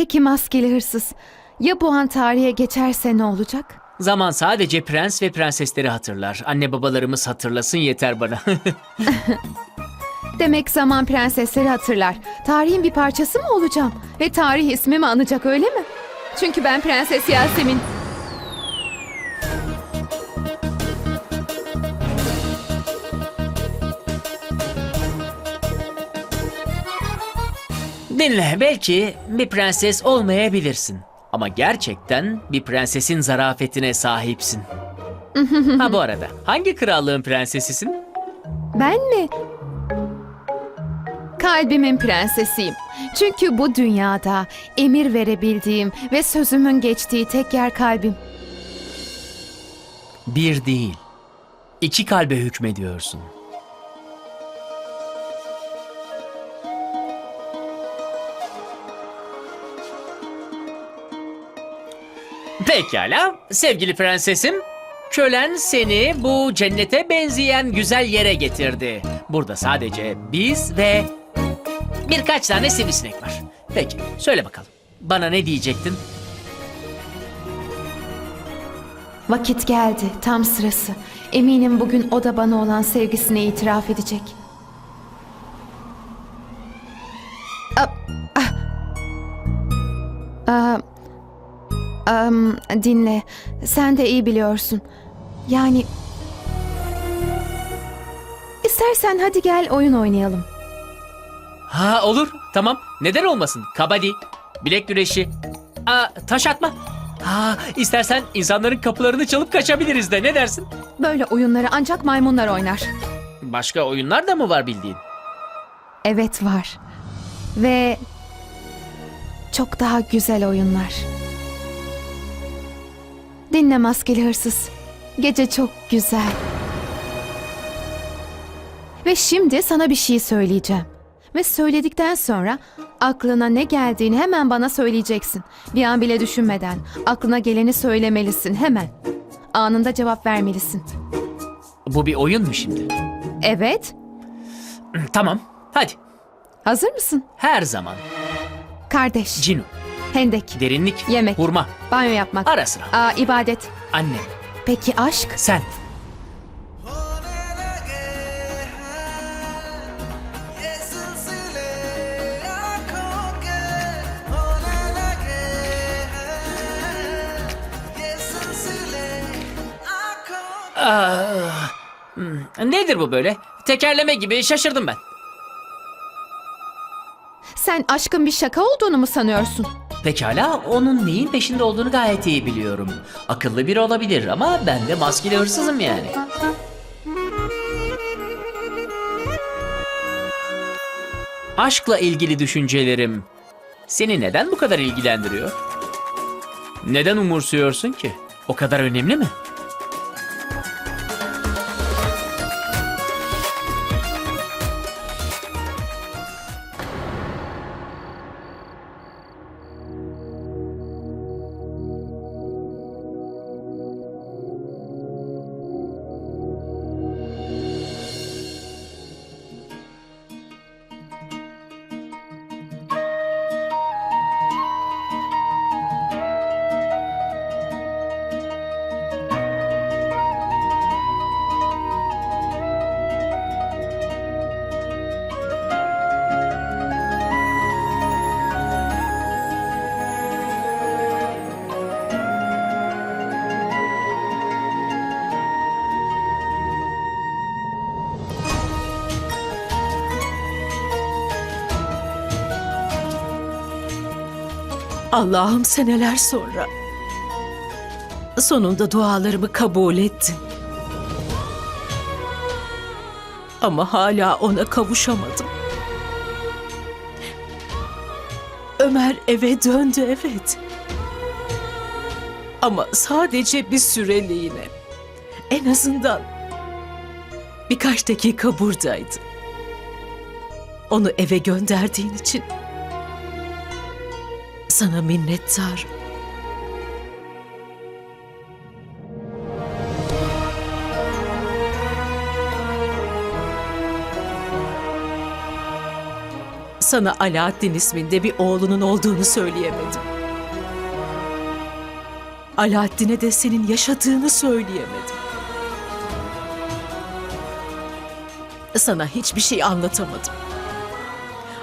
Peki maskeli hırsız. Ya bu an tarihe geçerse ne olacak? Zaman sadece prens ve prensesleri hatırlar. Anne babalarımız hatırlasın yeter bana. Demek zaman prensesleri hatırlar. Tarihin bir parçası mı olacağım? Ve tarih ismimi anacak öyle mi? Çünkü ben Prenses Yasemin. Dinle, belki bir prenses olmayabilirsin. Ama gerçekten bir prensesin zarafetine sahipsin. ha bu arada, hangi krallığın prensesisin? Ben mi? Kalbimin prensesiyim. Çünkü bu dünyada emir verebildiğim ve sözümün geçtiği tek yer kalbim. Bir değil, iki kalbe hükmediyorsun. Pekala, sevgili prensesim. Kölen seni bu cennete benzeyen güzel yere getirdi. Burada sadece biz ve birkaç tane sivrisinek var. Peki, söyle bakalım. Bana ne diyecektin? Vakit geldi, tam sırası. Eminim bugün o da bana olan sevgisine itiraf edecek. Ah, ah. Ah, am, dinle, sen de iyi biliyorsun. Yani... İstersen hadi gel oyun oynayalım. Ha olur. Tamam. Neden olmasın? Kabaddi, bilek güreşi, aa, taş atma. Ha, istersen insanların kapılarını çalıp kaçabiliriz de ne dersin? Böyle oyunları ancak maymunlar oynar. Başka oyunlar da mı var bildiğin? Evet var. Ve çok daha güzel oyunlar. Dinle maskeli hırsız. Gece çok güzel. Ve şimdi sana bir şey söyleyeceğim. Ve söyledikten sonra aklına ne geldiğini hemen bana söyleyeceksin. Bir an bile düşünmeden aklına geleni söylemelisin hemen. Anında cevap vermelisin. Bu bir oyun mu şimdi? Evet, Tamam. Hadi. hazır mısın? Her zaman. Kardeş, Cinu, Hendek. Derinlik. Yemek. Hurma. Banyo yapmak. Ara sıra. Aa, ibadet. Annem. Peki aşk? Sen. Ah, hmm, nedir bu böyle? Tekerleme gibi şaşırdım ben. Sen aşkın bir şaka olduğunu mu sanıyorsun? Pekala, onun neyin peşinde olduğunu gayet iyi biliyorum. Akıllı biri olabilir ama ben de maskeli hırsızım yani. Aşkla ilgili düşüncelerim seni neden bu kadar ilgilendiriyor? Neden umursuyorsun ki? O kadar önemli mi? Allah'ım seneler sonra sonunda dualarımı kabul ettin. Ama hala ona kavuşamadım. Ömer eve döndü evet. Ama sadece bir süreliğine. En azından birkaç dakika buradaydı. Onu eve gönderdiğin için sana minnettarım. sana Alaaddin isminde bir oğlunun olduğunu söyleyemedim. Alaaddin'e de senin yaşadığını söyleyemedim. Sana hiçbir şey anlatamadım.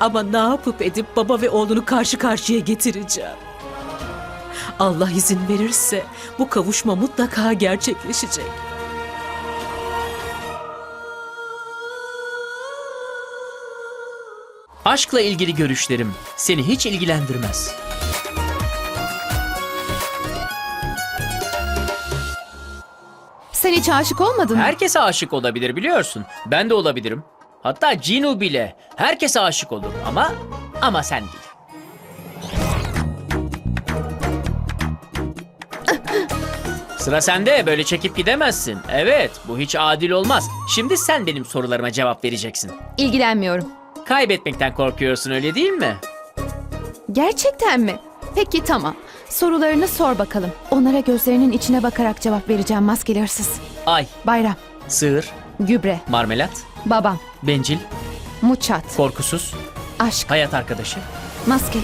Ama ne yapıp edip baba ve oğlunu karşı karşıya getireceğim. Allah izin verirse bu kavuşma mutlaka gerçekleşecek. Aşkla ilgili görüşlerim seni hiç ilgilendirmez. Sen hiç aşık olmadın mı? Herkese aşık olabilir biliyorsun. Ben de olabilirim. Hatta Cinu bile. Herkese aşık olur ama ama sen değil. Sıra sende. Böyle çekip gidemezsin. Evet, bu hiç adil olmaz. Şimdi sen benim sorularıma cevap vereceksin. İlgilenmiyorum. Kaybetmekten korkuyorsun öyle değil mi? Gerçekten mi? Peki tamam. Sorularını sor bakalım. Onlara gözlerinin içine bakarak cevap vereceğim maskeli hırsız. Ay, Bayram, sığır, gübre, marmelat, babam, bencil, muçat, korkusuz, aşk, hayat arkadaşı. maske.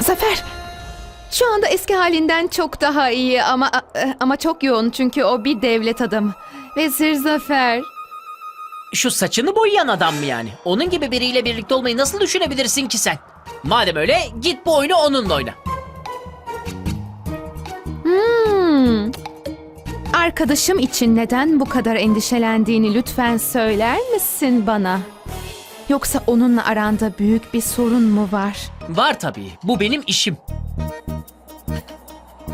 Zafer. Şu anda eski halinden çok daha iyi ama ama çok yoğun çünkü o bir devlet adamı. Vezir Zafer. Şu saçını boyayan adam mı yani? Onun gibi biriyle birlikte olmayı nasıl düşünebilirsin ki sen? Madem öyle git bu oyunu onunla oyna. Hmm. Arkadaşım için neden bu kadar endişelendiğini lütfen söyler misin bana? Yoksa onunla aranda büyük bir sorun mu var? Var tabii. Bu benim işim.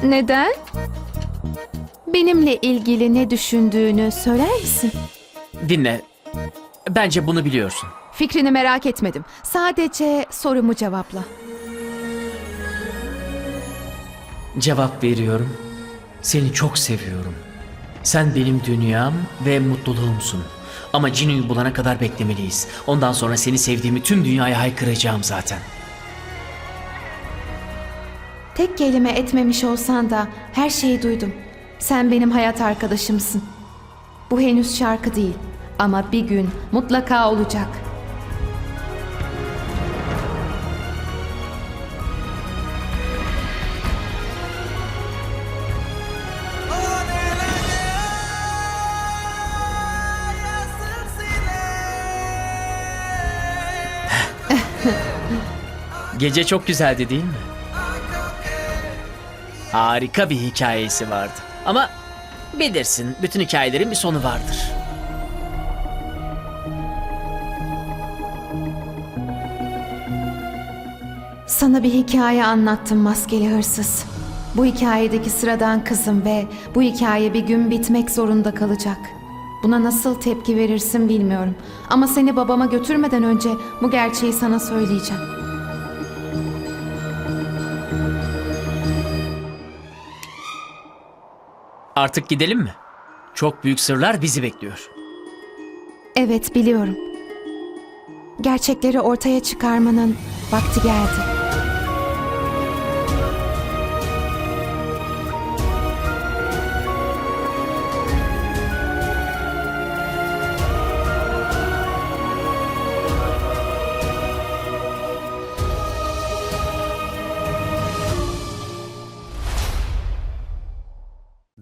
Neden? Benimle ilgili ne düşündüğünü söyler misin? Dinle. Bence bunu biliyorsun. Fikrini merak etmedim. Sadece sorumu cevapla. Cevap veriyorum. Seni çok seviyorum. Sen benim dünyam ve mutluluğumsun. Ama Cinu'yu bulana kadar beklemeliyiz. Ondan sonra seni sevdiğimi tüm dünyaya haykıracağım zaten. Tek kelime etmemiş olsan da her şeyi duydum. Sen benim hayat arkadaşımsın. Bu henüz şarkı değil ama bir gün mutlaka olacak. Gece çok güzeldi değil mi? Harika bir hikayesi vardı. Ama bilirsin bütün hikayelerin bir sonu vardır. Sana bir hikaye anlattım maskeli hırsız. Bu hikayedeki sıradan kızım ve bu hikaye bir gün bitmek zorunda kalacak. Buna nasıl tepki verirsin bilmiyorum. Ama seni babama götürmeden önce bu gerçeği sana söyleyeceğim. Artık gidelim mi? Çok büyük sırlar bizi bekliyor. Evet biliyorum. Gerçekleri ortaya çıkarmanın vakti geldi.